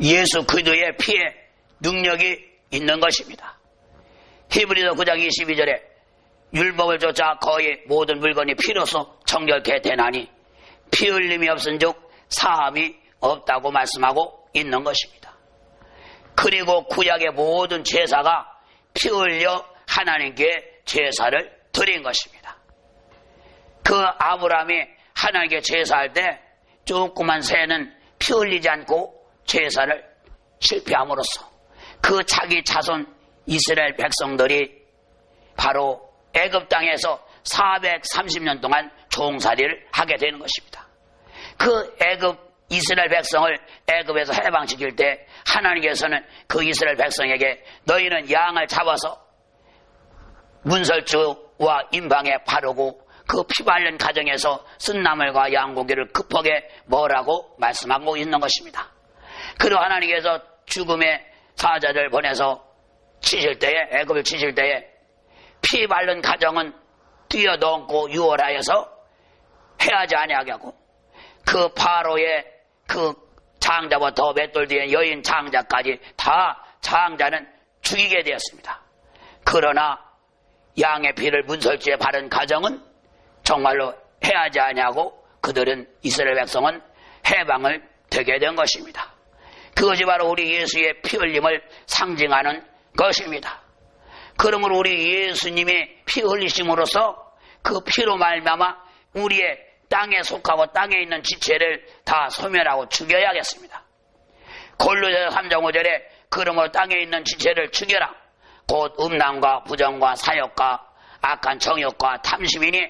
예수 그리스도의 피에 능력이 있는 것입니다. 히브리서 9장 22절에 율법을 쫓아 거의 모든 물건이 피로서 정결케 되나니 피 흘림이 없은즉 사함이 없다고 말씀하고 있는 것입니다. 그리고 구약의 모든 제사가 피 흘려 하나님께 제사를 드린 것입니다. 그 아브라함이 하나님께 제사할 때 조그만 새는 피 흘리지 않고 제사를 실패함으로써 그 자기 자손 이스라엘 백성들이 바로 애굽 땅에서 430년 동안 종살이를 하게 되는 것입니다. 그 애굽 이스라엘 백성을 애굽에서 해방시킬 때 하나님께서는 그 이스라엘 백성에게 너희는 양을 잡아서 문설주와 임방에 바르고 그 피발른 가정에서 쓴 나물과 양고기를 급하게 먹으라고 말씀하고 있는 것입니다. 그리고 하나님께서 죽음의 사자들 보내서 치실 때에 애굽을 치실 때에 피 바른 가정은 뛰어넘고 유월하여서 해하지 아니하게 하고 그 바로의 그 장자부터 맷돌 뒤에 여인 장자까지 다 장자는 죽이게 되었습니다. 그러나 양의 피를 문설주에 바른 가정은 정말로 해하지 아니하고 그들은 이스라엘 백성은 해방을 되게 된 것입니다. 그것이 바로 우리 예수의 피 흘림을 상징하는 것입니다. 그러므로 우리 예수님의 피 흘리심으로써 그 피로 말미암아 우리의 땅에 속하고 땅에 있는 지체를 다 소멸하고 죽여야겠습니다. 골로새 3장 5절에 그러므로 땅에 있는 지체를 죽여라. 곧 음란과 부정과 사역과 악한 정욕과 탐심이니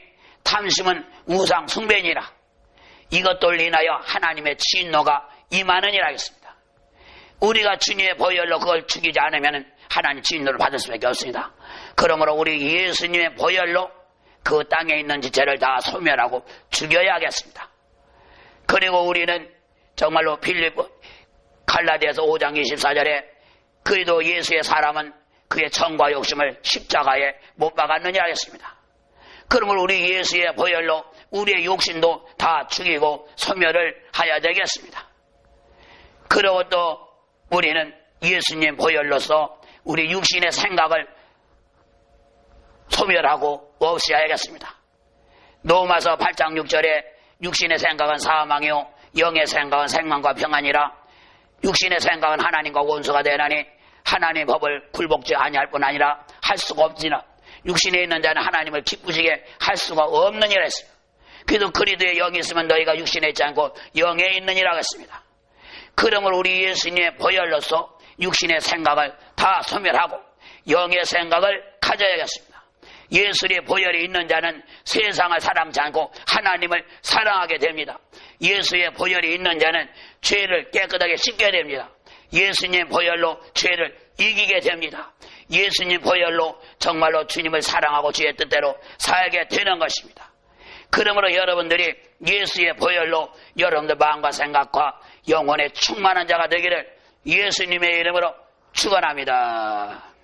탐심은 우상 숭배니라. 이것들 인하여 하나님의 진노가 임하느니라 하겠습니다. 우리가 주님의 보혈로 그걸 죽이지 않으면 하나님 진노를 받을 수밖에 없습니다. 그러므로 우리 예수님의 보혈로 그 땅에 있는 지체를 다 소멸하고 죽여야겠습니다. 그리고 우리는 정말로 빌립 갈라디아서 5장 24절에 그래도 예수의 사람은 그의 청과 욕심을 십자가에 못 박았느냐 하였습니다. 그러므로 우리 예수의 보혈로 우리의 욕심도 다 죽이고 소멸을 하여야 되겠습니다. 그리고 또 우리는 예수님 보혈로서 우리 육신의 생각을 소멸하고 없애야겠습니다. 노마서 8장 6절에 육신의 생각은 사망이요 영의 생각은 생명과 평안이라 육신의 생각은 하나님과 원수가 되나니 하나님의 법을 굴복지 아니할 뿐 아니라 할 수가 없지나 육신에 있는 자는 하나님을 기쁘시게 할 수가 없느니라 했습니다. 그래도 그리도의 영이 있으면 너희가 육신에 있지 않고 영에 있느니라 했습니다. 그러므로 우리 예수님의 보혈로서 육신의 생각을 다 소멸하고 영의 생각을 가져야겠습니다. 예수의 보혈이 있는 자는 세상을 사랑지 않고 하나님을 사랑하게 됩니다. 예수의 보혈이 있는 자는 죄를 깨끗하게 씻게 됩니다. 예수님 보혈로 죄를 이기게 됩니다. 예수님 보혈로 정말로 주님을 사랑하고 주의 뜻대로 살게 되는 것입니다. 그러므로 여러분들이 예수의 보혈로 여러분들 마음과 생각과 영혼에 충만한 자가 되기를 예수님의 이름으로 축원합니다.